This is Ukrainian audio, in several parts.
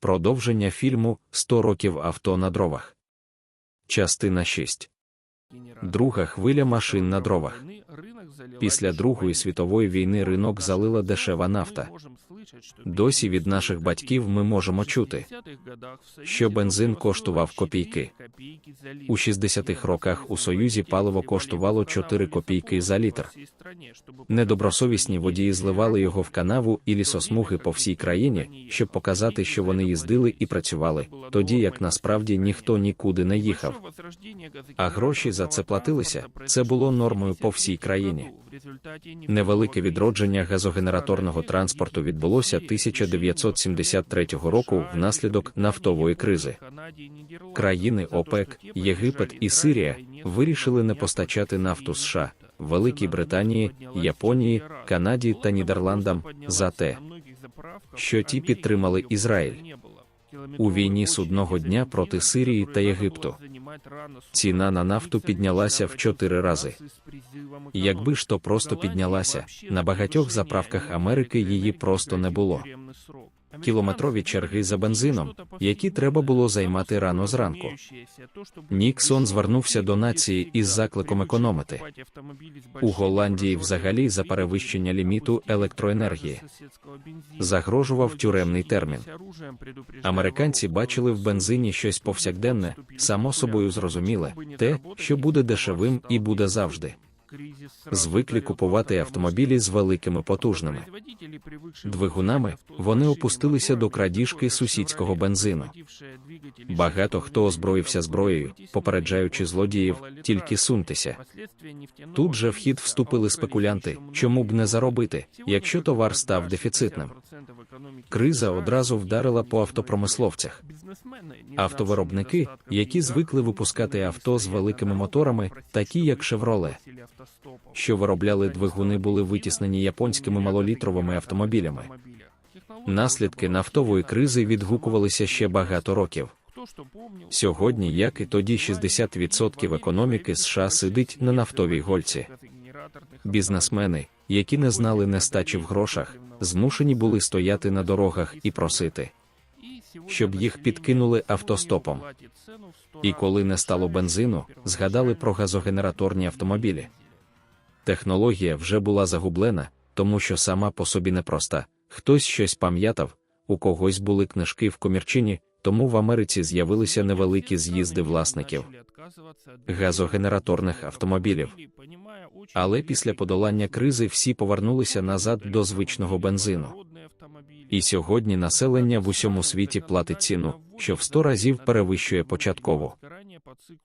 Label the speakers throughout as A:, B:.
A: Продовження фільму «100 років авто на дровах. Частина 6. Друга хвиля машин на дровах. Після Другої світової війни ринок залила дешева нафта. Досі від наших батьків ми можемо чути, що бензин коштував копійки. У 60-х роках у Союзі паливо коштувало 4 копійки за літр. Недобросовісні водії зливали його в канаву і лісосмуги по всій країні, щоб показати, що вони їздили і працювали, тоді як насправді ніхто нікуди не їхав. А гроші за це платилися. Це було нормою по всій країні. Невелике відродження газогенераторного транспорту відбулося 1973 року внаслідок нафтової кризи. Країни ОПЕК, Єгипет і Сирія вирішили не постачати нафту США, Великій Британії, Японії, Канаді та Нідерландам за те, що ті підтримали Ізраїль у війні судного дня проти Сирії та Єгипту. Ціна на нафту піднялася в чотири рази. Якби ж то просто піднялася, на багатьох заправках Америки її просто не було. Кілометрові черги за бензином, які треба було займати рано зранку. Ніксон звернувся до нації із закликом економити. У Голландії взагалі за перевищення ліміту електроенергії загрожував тюремний термін. Американці бачили в бензині щось повсякденне, само собою зрозуміле, те, що буде дешевим і буде завжди. Звиклі купувати автомобілі з великими потужними двигунами. Вони опустилися до крадіжки сусідського бензину. Багато хто озброївся зброєю, попереджаючи злодіїв, тільки суньтеся. Тут же в хід вступили спекулянти, чому б не заробити, якщо товар став дефіцитним. Криза одразу вдарила по автопромисловцях. Автовиробники, які звикли випускати авто з великими моторами, такі як Chevrolet, що виробляли двигуни, були витіснені японськими малолітровими автомобілями. Наслідки нафтової кризи відгукувалися ще багато років. Сьогодні, як і тоді, 60% економіки США сидить на нафтовій гольці. Бізнесмени, які не знали нестачі в грошах, змушені були стояти на дорогах і просити, щоб їх підкинули автостопом. І коли не стало бензину, згадали про газогенераторні автомобілі. Технологія вже була загублена, тому що сама по собі непроста. Хтось щось пам'ятав, у когось були книжки в комірчині, тому в Америці з'явилися невеликі з'їзди власників газогенераторних автомобілів. Але після подолання кризи всі повернулися назад до звичного бензину. І сьогодні населення в усьому світі платить ціну, що в сто разів перевищує початкову.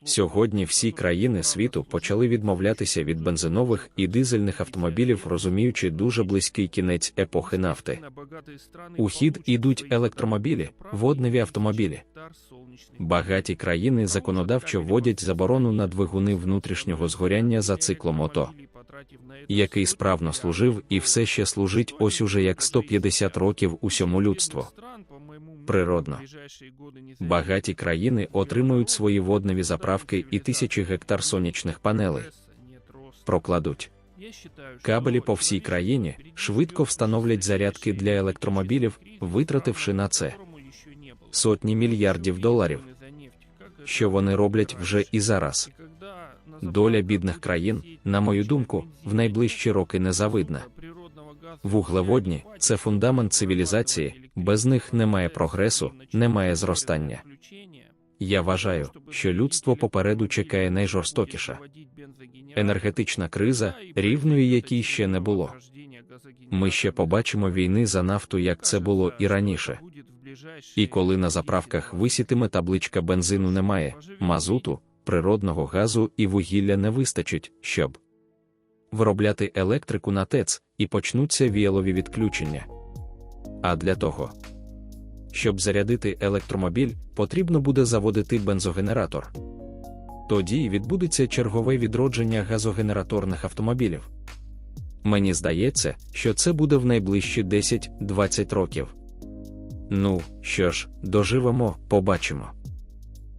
A: Сьогодні всі країни світу почали відмовлятися від бензинових і дизельних автомобілів, розуміючи дуже близький кінець епохи нафти. У хід ідуть електромобілі, водневі автомобілі. Багаті країни законодавчо вводять заборону на двигуни внутрішнього згоряння за циклом ОТО, який справно служив і все ще служить ось уже як 150 років усьому людству. Природно. Багаті країни отримують свої водневі заправки і тисячі гектар сонячних панелей. Прокладуть кабелі по всій країні, швидко встановлять зарядки для електромобілів, витративши на це сотні мільярдів доларів. Що вони роблять вже і зараз. Доля бідних країн, на мою думку, в найближчі роки незавидна. Вуглеводні це фундамент цивілізації, без них немає прогресу, немає зростання. Я вважаю, що людство попереду чекає найжорстокіша енергетична криза, рівної якій ще не було. Ми ще побачимо війни за нафту, як це було і раніше. І коли на заправках висітиме табличка бензину немає, мазуту, природного газу і вугілля не вистачить, щоб виробляти електрику на ТЕЦ і почнуться віялові відключення. А для того, щоб зарядити електромобіль, потрібно буде заводити бензогенератор. Тоді відбудеться чергове відродження газогенераторних автомобілів. Мені здається, що це буде в найближчі 10-20 років. Ну, що ж, доживемо, побачимо.